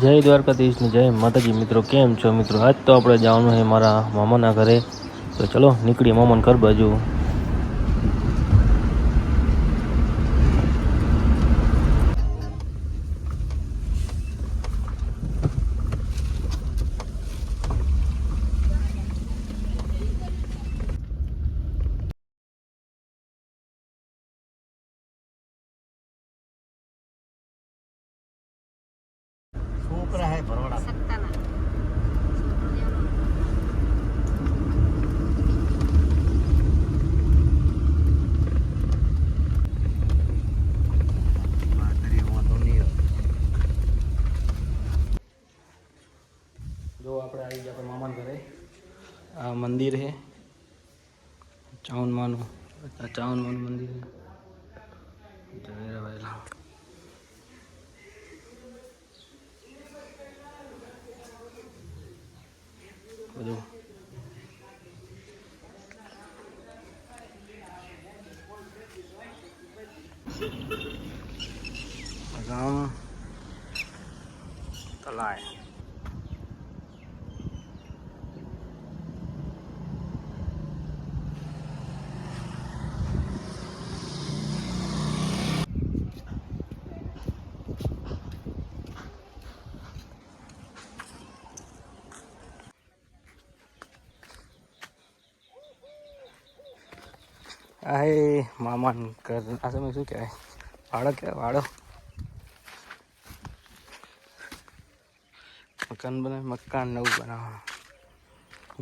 જય દ્વારકાધીશની જય માતાજી. મિત્રો, કેમ છો? મિત્રો, આજ તો આપણે જવાનું છે મારા મામાના ઘરે. તો ચલો નીકળીએ મામાના ઘર બાજુ. જો આપણે આવી ગયા આપણા મામાના ઘરે આ મંદિર છે ચાવનમાનું આ ચાવનમાનું મંદિર છે જય રવાયેલા બધું ગામ તલાય આ મામાન કર આ સમય શું કહેવાય? વાડો કહેવાય, વાડો. મકાન બનાવે, મકાન નવું બનાવવાનું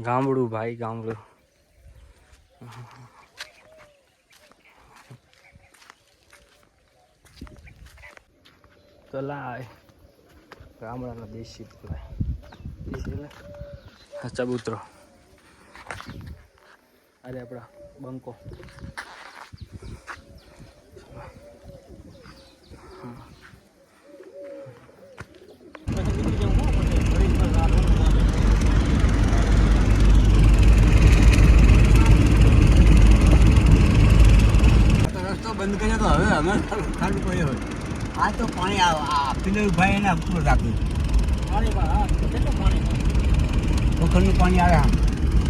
ગામડું, ભાઈ, ગામડું. તલાય ગામડાના દેશી તલાય દેશી ચબૂતરો અરે આપણા બંકો. રસ્તો બંધ કર્યો તો હવે અમે ખાલી પડ્યો હોય. આ તો પાણી આ- પેલો ભાઈ એને ઉપર રાખ્યું પોખરનું પાણી આવે આમ.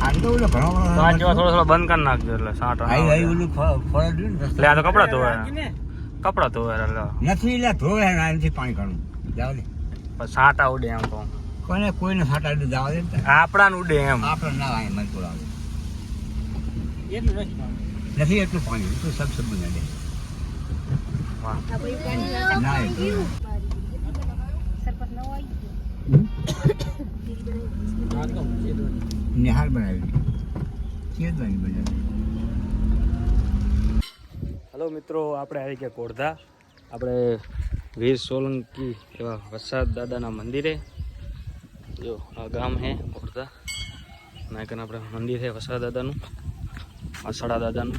આમ તો ઓલો ઘણો બધો પાંચ જેવા થોડો થોડો બંધ કરી નાખજો એટલે સાંટ આઈ આઈ ઓલું ફળ ને રસ્તો. આ તો કપડાં ધોવે. કપડા ધોવે એટલે નથી એટલે ધોવે ને આનાથી પાણી કાઢું. જાવ દે પછી ઉડે એમ તો. કોને કોઈને સાટા જાવ દે ને. ઉડે એમ. આપણે ના આવે મન બોલાવે નથી એટલું પાણી એટલું સબ સબ બને દે ના એટલું નિહાલ બનાવી ચેદવાની બનાવી. હલો મિત્રો, આપણે આવી ગયા કોડધા આપણે વીર સોલંકી એવા વરસાદ દાદાના મંદિરે. જો, આ ગામ હે કોડધા નાયકન આપણે મંદિર છે વરસાદ દાદાનું અસડા દાદાનું.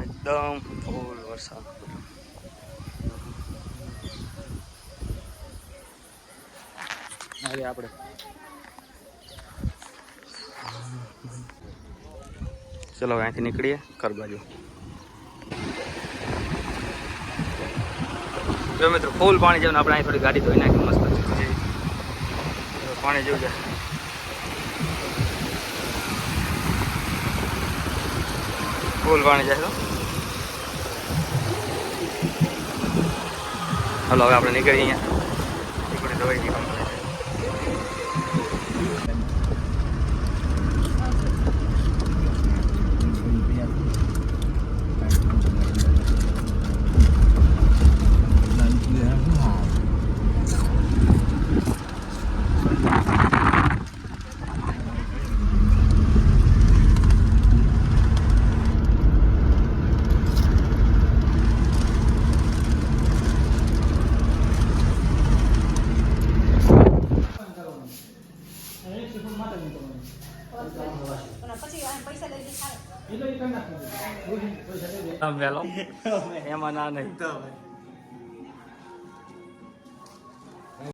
એકદમ ફૂલ વરસાદ અરે આપણે ચલો અહીંથી નીકળીએ કર બાજુ. જો મિત્રો ફૂલ પાણી જેવું આપણે અહીં થોડી ગાડી ધોઈ નાખી, મસ્ત પાણી જેવું છે. ફૂલ પાણી જાય તો હલો, હવે આપણે નીકળીએ અહીંયા. એમાં ના નહીં.